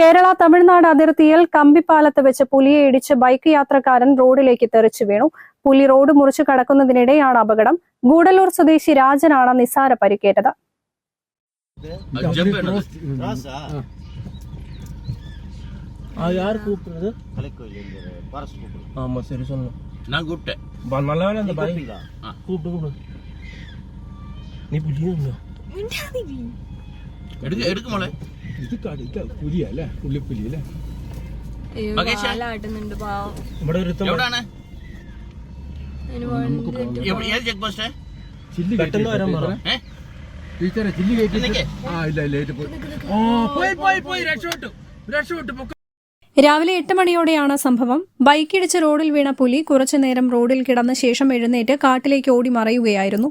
കേരള തമിഴ്നാട് അതിർത്തിയിൽ കമ്പിപ്പാലത്ത് വെച്ച് പുലിയെ ഇടിച്ച് ബൈക്ക് യാത്രക്കാരൻ റോഡിലേക്ക് തെറിച്ചു വീണു. പുലി റോഡ് മുറിച്ചു കടക്കുന്നതിനിടെയാണ് അപകടം. ഗൂഡല്ലൂർ സ്വദേശി രാജനാണ് നിസാര പരിക്കേറ്റത്. എടുക്ക് എടുക്കുമോളെ ഇത് കടുത്ത പുലിയല്ലേ പുള്ളിപ്പുലി അല്ലേ ഇവിടെ ഒരു ചെക്ക് പോസ്റ്റ് ചില്ലി പെട്ടെന്ന് വരാൻ പറ. ടീച്ചറെ ചില്ലി കയറ്റി ആ ഇല്ല പോയി. ഓ പോയി പോയി പോയി. രക്ഷപ്പെട്ടു. രക്ഷപ്പെട്ടു. പൊക്ക രാവിലെ എട്ട് മണിയോടെയാണ് സംഭവം. ബൈക്കിടിച്ച് റോഡിൽ വീണ പുലി കുറച്ചുനേരം റോഡിൽ കിടന്ന ശേഷം എഴുന്നേറ്റ് കാട്ടിലേക്ക് ഓടി മറയുകയായിരുന്നു